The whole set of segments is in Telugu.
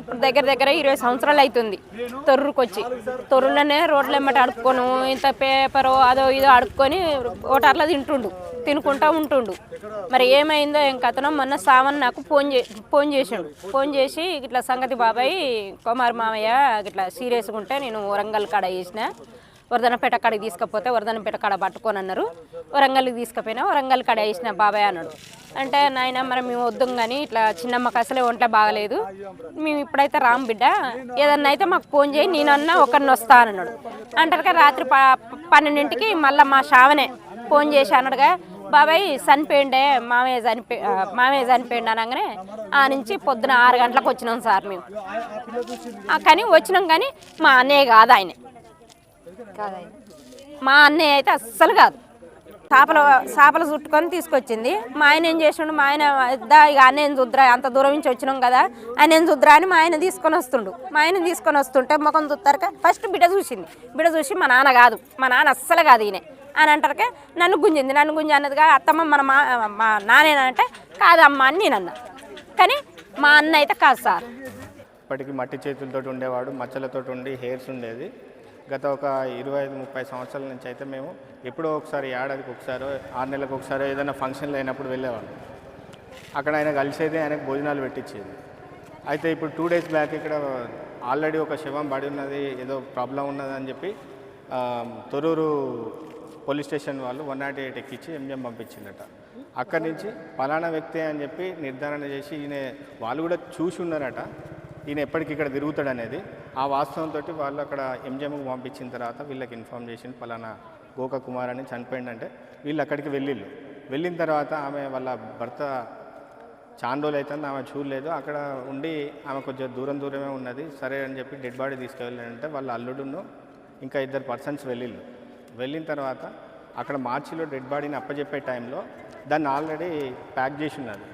ఇప్పుడు దగ్గర దగ్గర ఇరవై సంవత్సరాలు అవుతుంది తొర్రుకొచ్చి. తొర్రులోనే రోడ్లు ఎమ్మటి అడుక్కోను ఇంత పేపరు అదో ఇదో అడుక్కొని ఓటర్లో తింటుండు తినుకుంటా ఉంటుండు. మరి ఏమైందో ఏం కథనో మొన్న సావన్ నాకు ఫోన్ చే ఫోన్ చేసిండు. ఫోన్ చేసి ఇట్లా సంగతి బాబాయ్ కుమార్ మామయ్య ఇట్లా సీరియస్గా ఉంటే నేను వరంగల్ కాడ చేసిన. వరదనపేట కాడికి తీసుకపోతే వరదనపేట కాడ పట్టుకొని అన్నారు వరంగల్కి తీసుకుపోయినా వరంగల్ కాడ వేసిన బాబాయ్ అన్నాడు. అంటే నాయన మరి మేము వద్దాం కానీ ఇట్లా చిన్నమ్మకి అసలే ఒంట్లో బాగలేదు. మేము ఇప్పుడైతే రామ్ బిడ్డ ఏదన్నా అయితే మాకు ఫోన్ చేయి నేనన్నా ఒకరిని వస్తా అన్నాడు. అంటారు కదా రాత్రి ప పన్నెండింటికి మళ్ళీ మా షావనే ఫోన్ చేసి అన్నాడుగా బాబాయ్ చనిపోయిండే మామయ్య చనిపోయి మామయ్య చనిపోయిండు అనగానే ఆ నుంచి పొద్దున ఆరు గంటలకు వచ్చినాం సార్ మేము. కానీ వచ్చినాం కానీ మా అన్నయ్య కాదు ఆయన. మా అన్నయ్య అయితే అస్సలు కాదు. చేపలు చేపలు చుట్టుకొని తీసుకొచ్చింది. మా ఆయన ఏం చేసిండు? మా ఆయన ఇద్దా ఇక అన్నయ్య చూద్రా అంత దూరం నుంచి వచ్చినాం కదా. ఆయన ఏం అని మా ఆయన తీసుకొని వస్తుండు. మా ఆయన తీసుకొని వస్తుంటే ముఖం చూస్తారక ఫస్ట్ బిడ్డ చూసింది. బిడ్డ చూసి మా నాన్న కాదు. మా నాన్న అస్సలు కాదు ఈయన. అని అంటారకే నన్ను గుంజింది. నన్ను గుంజి అన్నదిగా అత్తమ్మ మన మా మా నానేనంటే కాదమ్మా అని నేను అన్నా. కానీ మా అన్న అయితే కాదు సార్. ఇప్పటికి మట్టి చేతులతో ఉండేవాడు. మచ్చలతో ఉండి హెయిర్స్ ఉండేది. గత ఒక ఇరవై ఐదు ముప్పై సంవత్సరాల నుంచి అయితే మేము ఎప్పుడో ఒకసారి ఏడాదికి ఒకసారి ఆరు నెలలకు ఒకసారి ఏదైనా ఫంక్షన్లు అయినప్పుడు వెళ్ళేవాళ్ళం. అక్కడ ఆయన కలిసేది ఆయనకు భోజనాలు పెట్టించేది అయితే ఇప్పుడు టూ డేస్ బ్యాక్ ఇక్కడ ఆల్రెడీ ఒక శవం పడి ఉన్నది ఏదో ప్రాబ్లం ఉన్నదని చెప్పి తొరూరు పోలీస్ స్టేషన్ వాళ్ళు వన్ నాట్ ఎయిట్ ఎక్కించి ఎంజిఎం పంపించిందట. అక్కడి నుంచి ఫలానా వ్యక్తి అని చెప్పి నిర్ధారణ చేసి ఈయన వాళ్ళు కూడా చూసి ఉన్నారట. ఈయన ఎప్పటికి ఇక్కడ తిరుగుతాడు అనేది ఆ వాస్తవంతో వాళ్ళు అక్కడ ఎంజిఎంకు పంపించిన తర్వాత వీళ్ళకి ఇన్ఫామ్ చేసింది పలానా గోక కుమార్ అని చనిపోయిందంటే వీళ్ళు అక్కడికి వెళ్ళిళ్ళు. వెళ్ళిన తర్వాత ఆమె వాళ్ళ భర్త చాండోలు అవుతుంది ఆమె చూడలేదు. అక్కడ ఉండి ఆమె కొంచెం దూరం దూరమే ఉన్నది. సరే అని చెప్పి డెడ్ బాడీ తీసుకెళ్ళాలంటే వాళ్ళ అల్లుడును ఇంకా ఇద్దరు పర్సన్స్ వెళ్ళిళ్ళు. వెళ్ళిన తర్వాత అక్కడ మార్చిలో డెడ్ బాడీని అప్పచెప్పే టైంలో దాన్ని ఆల్రెడీ ప్యాక్ చేసి ఉన్నది.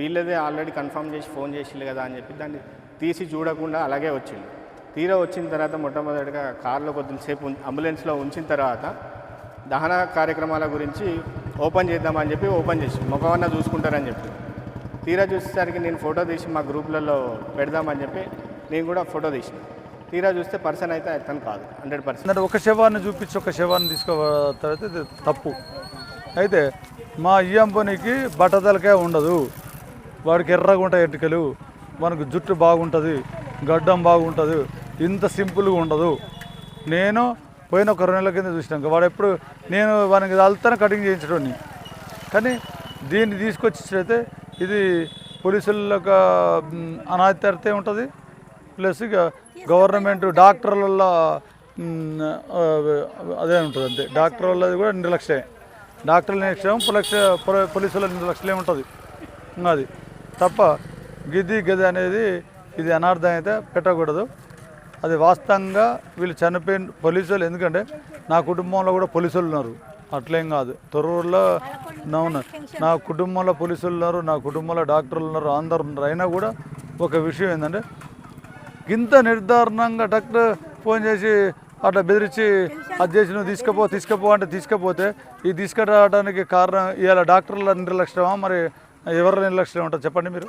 వీళ్ళదే ఆల్రెడీ కన్ఫర్మ్ చేసి ఫోన్ చేసిళ్ళు కదా అని చెప్పి దాన్ని తీసి చూడకుండా అలాగే వచ్చిండు తీరా వచ్చిన తర్వాత మొట్టమొదటిగా కార్లో కొద్దిసేపు అంబులెన్స్లో ఉంచిన తర్వాత దహన కార్యక్రమాల గురించి ఓపెన్ చేద్దామని చెప్పి ఓపెన్ చేసి ముఖమన్నా చూసుకుంటారని చెప్పి. తీరా చూసేసరికి నేను ఫోటో తీసి మా గ్రూప్లలో పెడదామని చెప్పి నేను కూడా ఫోటో తీసిన. తీరా చూస్తే పర్సన్ అయితే అతను కాదు హండ్రెడ్ పర్సెంట్. ఒక శవాన్ని చూపించి ఒక శవాన్ని తీసుకో తర్వాత తప్పు. అయితే మా ఇయ్యంపనికి బట్టతలకే ఉండదు. వాడికి ఎర్రగుంటాయి ఎంటుకలు. మనకు జుట్టు బాగుంటుంది గడ్డం బాగుంటుంది ఇంత సింపుల్గా ఉండదు. నేను పోయిన ఒక రెండు నెలల కింద చూసినాక వాడు ఎప్పుడు నేను వానికి అల్తానే కటింగ్ చేయించడం కానీ దీన్ని తీసుకొచ్చినట్లయితే ఇది పోలీసులకు అనాథ్యతే ఉంటుంది ప్లస్ ఇక గవర్నమెంట్ డాక్టర్ల అదే ఉంటుంది అంతే. డాక్టర్ వాళ్ళది కూడా నిర్లక్ష్యమే. డాక్టర్ల నిర్లక్ష్యం పులక్ష పొల- పోలీసుల నిర్లక్ష్యం ఉంటుంది అది. తప్ప గిది గది అనేది ఇది అనార్థం అయితే పెట్టకూడదు. అది వాస్తవంగా వీళ్ళు చనిపోయిన పోలీసులు ఎందుకంటే నా కుటుంబంలో కూడా పోలీసులు ఉన్నారు. అట్లేం కాదు. తొర్రూరులో అవును నా కుటుంబంలో పోలీసులు ఉన్నారు నా కుటుంబంలో డాక్టర్లు ఉన్నారు అందరు ఉన్నారు. అయినా కూడా ఒక విషయం ఏంటంటే ఇంత నిర్ధారణంగా డాక్టర్ ఫోన్ చేసి అట్లా బెదిరించి అది చేసి నువ్వు తీసుకుపో తీసుకుపో అంటే తీసుకపోతే ఈ తీసుకురావడానికి కారణం ఇవాళ డాక్టర్ల నిర్లక్ష్యమా మరి ఎవరి నిర్లక్ష్యం ఉంటుంది చెప్పండి మీరు.